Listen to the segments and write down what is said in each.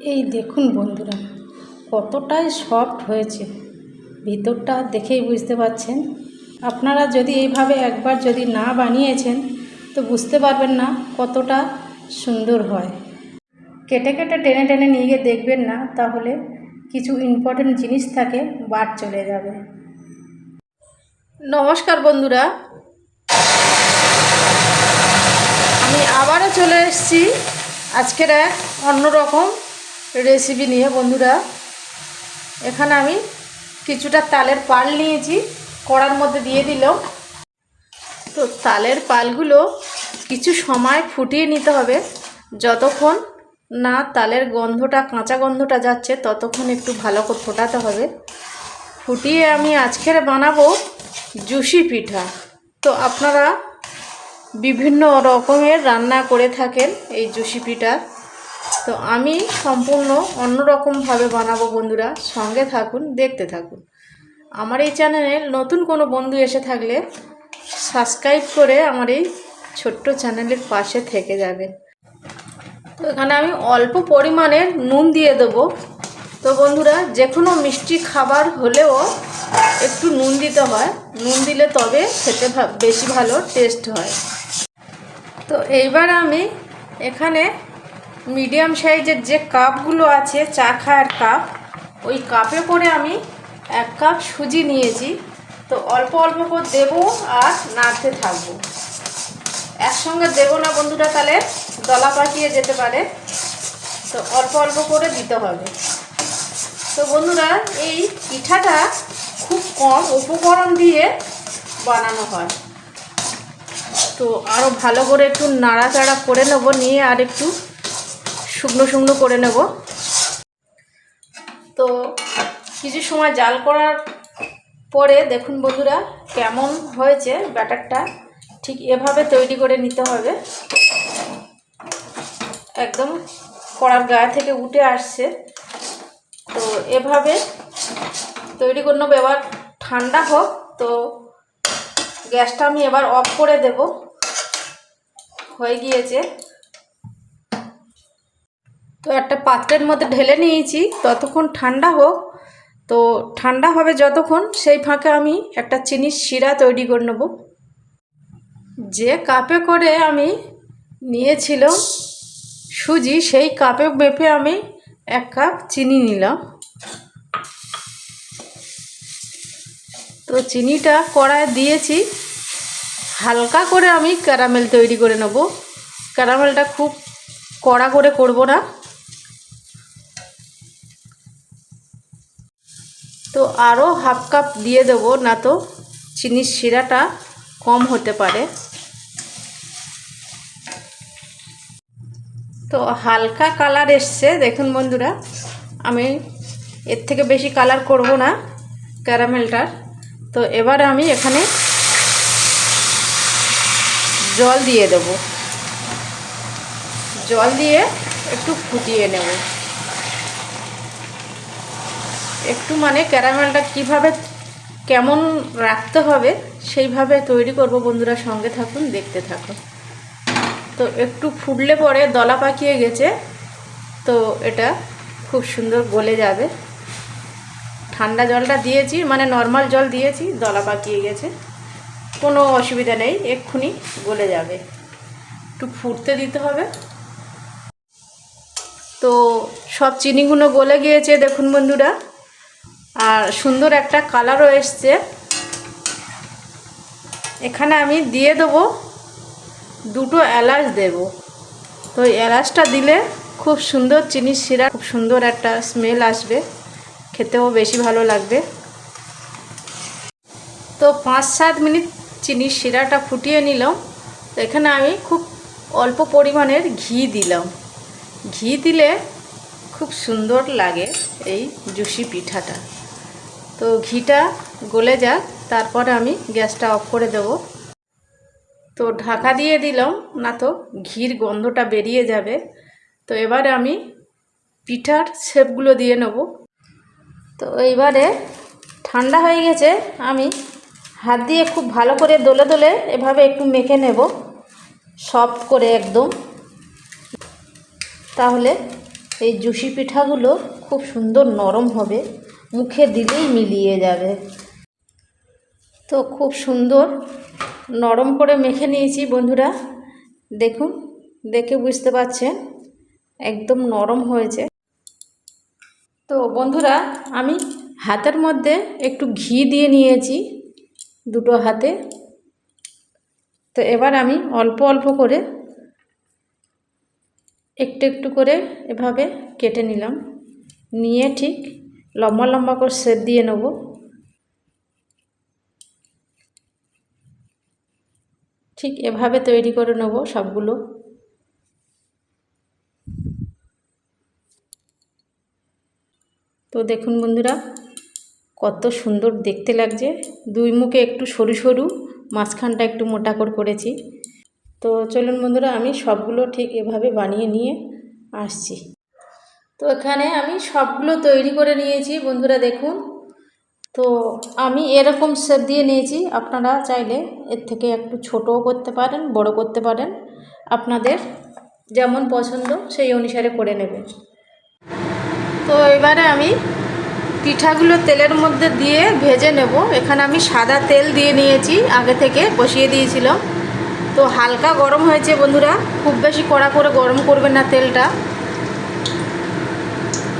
এই দেখুন বন্ধুরা, কতটাই সফট হয়েছে। ভিতরটা দেখেই বুঝতে পারছেন। আপনারা যদি এইভাবে একবার যদি না বানিয়েছেন, তো বুঝতে পারবেন না কতটা সুন্দর হয়। কেটে কেটে টেনে টেনে নিয়ে গিয়ে দেখবেন না, তাহলে কিছু ইম্পর্টেন্ট জিনিস থাকে, বাদ চলে যাবে। নমস্কার বন্ধুরা। আমি আবারও চলে এসেছি। আজকের এক অন্যরকম রেসিপি নিয়ে বন্ধুরা, এখানে আমি কিছুটা তালের পাল নিয়েছি, কড়ার মধ্যে দিয়ে দিলাম। তো তালের পালগুলো কিছু সময় ফুটিয়ে নিতে হবে। যতক্ষণ না তালের গন্ধটা, কাঁচা গন্ধটা যাচ্ছে, ততক্ষণ একটু ভালো করে ফোটাতে হবে। ফুটিয়ে আমি আজকের বানাবো জুসি পিঠা। তো আপনারা বিভিন্ন রকমের রান্না করে থাকেন এই জুসি পিঠা। তো আমি সম্পূর্ণ অন্যরকমভাবে বানাবো বন্ধুরা। সঙ্গে থাকুন, দেখতে থাকুন। আমার এই চ্যানেলে নতুন কোনো বন্ধু এসে থাকলে সাবস্ক্রাইব করে আমার এই ছোট্ট চ্যানেলের পাশে থেকে যাবেন। তো এখানে আমি অল্প পরিমাণে নুন দিয়ে দেবো। তো বন্ধুরা যে কোনো মিষ্টি খাবার হলেও একটু নুন দিতে হয়। নুন দিলে তবে খেতে বেশি ভালো, টেস্ট হয়। তো এইবার আমি এখানে মিডিয়াম সাইজের যে কাপগুলো আছে, চা খাওয়ার কাপ, ওই কাপে করে আমি এক কাপ সুজি নিয়েছি। তো অল্প অল্প করে দেবো আর নাড়তে থাকব। একসঙ্গে দেবো না বন্ধুরা, তাহলে দলা পাকিয়ে যেতে পারে। তো অল্প অল্প করে দিতে হবে। তো বন্ধুরা, এই পিঠাটা খুব কম উপকরণ দিয়ে বানানো হয়। তো আরও ভালো করে একটু নাড়াচাড়া করে নেব, নিয়ে আর একটু শুকনো শুকনো করে নেব। তো কিছু সময় জাল করার পরে দেখুন বন্ধুরা কেমন হয়েছে ব্যাটারটা। ঠিক এভাবে তৈরি করে নিতে হবে। একদম কড়ার গায়ে থেকে উঠে আসছে। তো এভাবে তৈরি করে নেব। এবার ঠান্ডা হোক, তো গ্যাসটা আমি এবার অফ করে দেব। হয়ে গিয়েছে। তো একটা পাত্রের মধ্যে ঢেলে নিয়েছি, ততক্ষণ ঠান্ডা হোক। তো ঠান্ডা হবে যতক্ষণ, সেই ফাঁকে আমি একটা চিনির শিরা তৈরি করে নেব। যে কাপে করে আমি নিয়েছিলাম সুজি, সেই কাপে মেপে আমি এক কাপ চিনি নিলাম। তো চিনিটা কড়ায় দিয়েছি। হালকা করে আমি ক্যারামেল তৈরি করে নেব। ক্যারামেলটা খুব কড়া করে করব না তো আরও হাফ কাপ দিয়ে দেব, না তো চিনির শিরাটা কম হতে পারে। তো হালকা কালার এসছে, দেখুন বন্ধুরা। আমি এর থেকে বেশি কালার করব না, ক্যারামেলটার। তো এবার আমি এখানে জল দিয়ে দেব। জল দিয়ে একটু ফুটিয়ে নেব। একটু মানে ক্যারামেলটা কীভাবে কেমন রাখতে হবে সেইভাবে তৈরি করব বন্ধুরা, সঙ্গে থাকুন, দেখতে থাকুন। তো একটু ফুটলে পরে দলা পাকিয়ে গেছে, তো এটা খুব সুন্দর গলে যাবে। ঠান্ডা জলটা দিয়েছি মানে নর্মাল জল দিয়েছি, দলা পাকিয়ে গেছে। কোনো অসুবিধা নেই, এক্ষুনি গলে যাবে। একটু ফুটতে দিতে হবে। তো সব চিনিগুলো গলে গিয়েছে, দেখুন বন্ধুরা। আর সুন্দর একটা কালারও এসছে। এখানে আমি দিয়ে দেবো দুটো এলাচ দেব। তো এলাচটা দিলে খুব সুন্দর চিনির শিরা, খুব সুন্দর একটা স্মেল আসবে। খেতেও বেশি ভালো লাগবে। তো পাঁচ সাত মিনিট চিনির শিরাটা ফুটিয়ে নিলাম। তো এখানে আমি খুব অল্প পরিমাণের ঘি দিলাম। ঘি দিলে খুব সুন্দর লাগে এই জুসি পিঠাটা। তো ঘিটা গলে যাক, তারপরে আমি গ্যাসটা অফ করে দেব। তো ঢাকা দিয়ে দিলাম, না তো ঘির গন্ধটা বেরিয়ে যাবে। তো এবারে আমি পিঠার শেপগুলো দিয়ে নেব। তো এইবারে ঠান্ডা হয়ে গেছে, আমি হাত দিয়ে খুব ভালো করে দোলে দোলে এভাবে একটু মেখে নেব, সফট করে একদম। তাহলে এই জুসি পিঠাগুলো খুব সুন্দর নরম হবে। মুখে দিলেই মিলিয়ে যাবে। তো খুব সুন্দর। নরম করে মেখে নিয়েছি বন্ধুরা। দেখুন, দেখে বুঝতে পারছেন, একদম নরম হয়েছে। তো বন্ধুরা, আমি হাতের মধ্যে একটু ঘি দিয়ে নিয়েছি দুটো হাতে। তো এবার আমি অল্প অল্প করে একটু একটু করে এভাবে কেটে নিলাম। নিয়ে ঠিক লম্বা লম্বা করে সেদ দিয়ে নেব। ঠিক এভাবে তৈরি করে নেব সবগুলো। তো দেখুন বন্ধুরা, কত সুন্দর দেখতে লাগছে। দুই মুখে একটু সরু সরু, মাঝখানটা একটু মোটা করে করেছি। তো চলুন বন্ধুরা, আমি সবগুলো ঠিক এভাবে বানিয়ে নিয়ে আসছি। তো এখানে আমি সবগুলো তৈরি করে নিয়েছি, বন্ধুরা দেখুন। তো আমি এরকম শেপ দিয়ে নিয়েছি, আপনারা চাইলে এর থেকে একটু ছোটও করতে পারেন বড় করতে পারেন। আপনাদের যেমন পছন্দ সেই অনুসারে করে নেবেন। তো এবারে আমি পিঠাগুলো তেলের মধ্যে দিয়ে ভেজে নেব। এখানে আমি সাদা তেল দিয়ে নিয়েছি, আগে থেকে বসিয়ে দিয়েছিলাম। তো হালকা গরম হয়েছে বন্ধুরা, খুব বেশি কড়া করে গরম করবেন না তেলটা।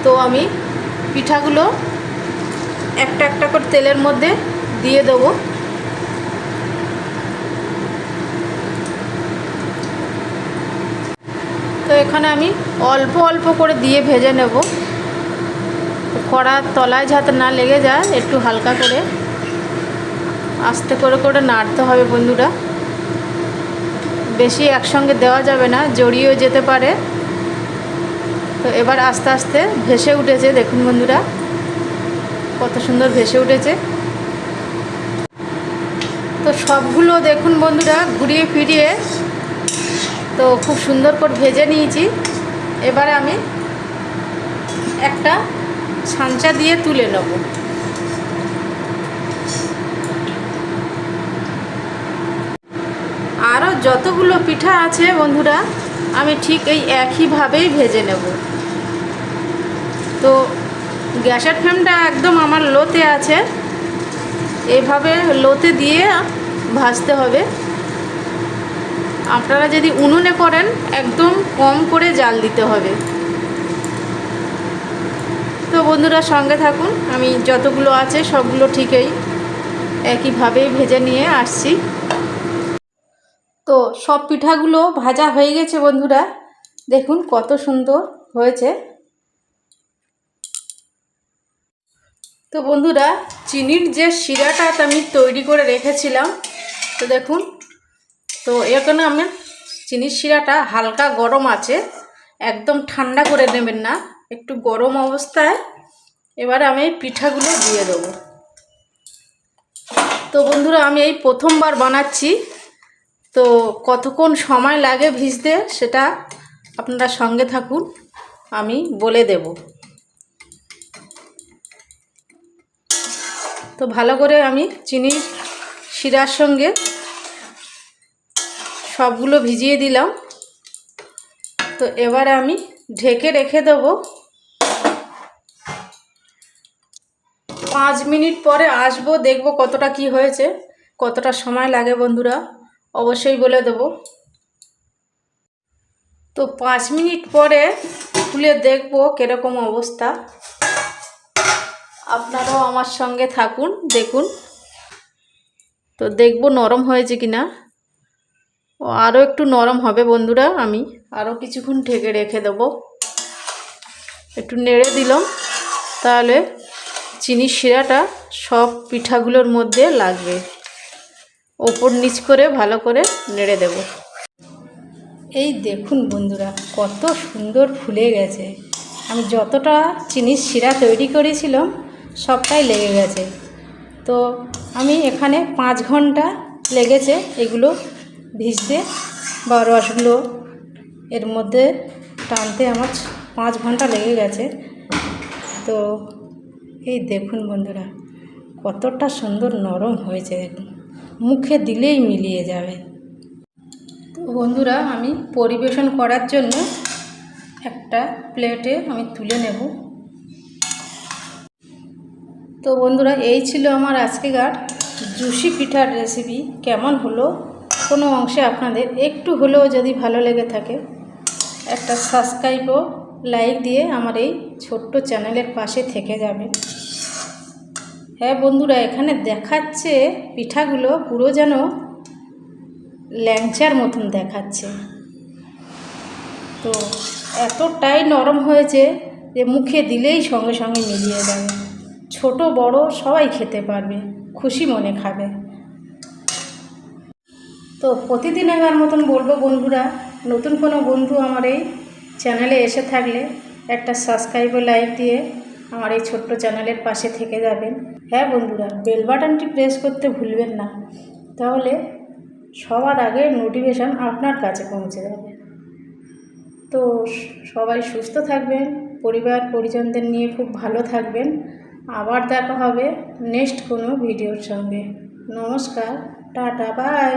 তো আমি পিঠাগুলো একটা একটা করে তেলের মধ্যে দিয়ে দেবো। তো এখানে আমি অল্প অল্প করে দিয়ে ভেজে নেব। কড়ার তলায় যাতে না লেগে যায়, একটু হালকা করে আস্তে করে করে নাড়তে হবে বন্ধুরা। বেশি একসঙ্গে দেওয়া যাবে না জড়িয়েও যেতে পারে। তো এবার আস্তে আস্তে ভেসে উঠেছে, দেখুন বন্ধুরা, কত সুন্দর ভেসে উঠেছে। তো সবগুলো দেখুন বন্ধুরা, ঘুরিয়ে ফিরিয়ে, তো খুব সুন্দর করে ভেজে নিয়েছি। এবারে আমি একটা ছাঁচা দিয়ে তুলে নেব। আরও যতগুলো পিঠা আছে বন্ধুরা, আমি ঠিক এই একইভাবেই ভেজে নেব। তো গ্যাসের ফ্লেমটা একদম আমার লোতে আছে। এভাবে লোতে দিয়ে ভাজতে হবে। আপনারা যদি উনুনে করেন, একদম কম করে জাল দিতে হবে। তো বন্ধুরা, সঙ্গে থাকুন। আমি যতগুলো আছে, সবগুলো ঠিকই একইভাবেই ভেজে নিয়ে আসছি। তো সব পিঠাগুলো ভাজা হয়ে গেছে বন্ধুরা। দেখুন কত সুন্দর হয়েছে। তো বন্ধুরা, চিনির যে শিরাটা আমি তৈরি করে রেখেছিলাম, তো দেখুন, তো এখানে আমি চিনির শিরাটা হালকা গরম আছে, একদম ঠান্ডা করে নেবেন না, একটু গরম অবস্থায়। এবার আমি পিঠাগুলো দিয়ে দেবো। তো বন্ধুরা, আমি এই প্রথমবার বানাচ্ছি, তো কতক্ষণ সময় লাগে ভিজতে সেটা আপনারা সঙ্গে থাকুন, আমি বলে দেব। তো ভালো করে আমি চিনি, শিরার সঙ্গে সবগুলো ভিজিয়ে দিলাম। তো এবারে আমি ঢেকে রেখে দেব। পাঁচ মিনিট পরে আসব, দেখব কতটা কি হয়েছে, কতটা সময় লাগে বন্ধুরা, অবশ্যই বলে দেব। তো পাঁচ মিনিট পরে খুলে দেখব কীরকম অবস্থা। আপনারাও আমার সঙ্গে থাকুন, দেখুন। তো দেখব নরম হয়েছে কি না ও আরও একটু নরম হবে বন্ধুরা, আমি আরও কিছুক্ষণ ঢেকে রেখে দেবো। একটু নেড়ে দিলাম, তাহলে চিনির শিরাটা সব পিঠাগুলোর মধ্যে লাগবে। ওপর নিচ করে ভালো করে নেড়ে দেব। এই দেখুন বন্ধুরা, কত সুন্দর ফুলে গেছে। আমি যতটা চিনির শিরা তৈরি করেছিলাম সবটাই লেগে গেছে। তো আমি এখানে পাঁচ ঘণ্টা লেগেছে এগুলো ভিজতে বা রসগুলো এর মধ্যে টানতে আমার পাঁচ ঘণ্টা লেগে গেছে। তো এই দেখুন বন্ধুরা, কতটা সুন্দর নরম হয়েছে দেখুন। মুখে দিলেই মিলিয়ে যাবে। তো বন্ধুরা, আমি পরিবেশন করার জন্য একটা প্লেটে আমি তুলে নেব। তো বন্ধুরা, এই ছিল আমার আজকেকার জুসি পিঠার রেসিপি কেমন হলো? কোনো অংশে আপনাদের একটু হলেও যদি ভালো লেগে থাকে, একটা সাবস্ক্রাইব ও লাইক দিয়ে আমার এই ছোট্ট চ্যানেলের পাশে থেকে যাবে হ্যাঁ বন্ধুরা, এখানে দেখাচ্ছে পিঠাগুলো পুরো যেন ল্যাংচার মতন দেখাচ্ছে। তো এতটাই নরম হয়েছে যে মুখে দিলেই সঙ্গে সঙ্গে মিলিয়ে যাবে। ছোট, বড় সবাই খেতে পারবে, খুশি মনে খাবে। তো প্রতিদিনের মতন বলব বন্ধুরা, নতুন কোনো বন্ধু আমার এই চ্যানেলে এসে থাকলে একটা সাবস্ক্রাইব লাইক দিয়ে আমার এই ছোট্ট চ্যানেলের পাশে থেকে যাবেন। হ্যাঁ বন্ধুরা বেল বাটনটি প্রেস করতে ভুলবেন না। তাহলে সবার আগে নোটিফিকেশান আপনার কাছে পৌঁছে যাবে। তো সবাই সুস্থ থাকবেন, পরিবার, পরিজনদের নিয়ে খুব ভালো থাকবেন। আবার দেখা হবে নেক্সট কোনো ভিডিওর সঙ্গে। নমস্কার টাটা বাই।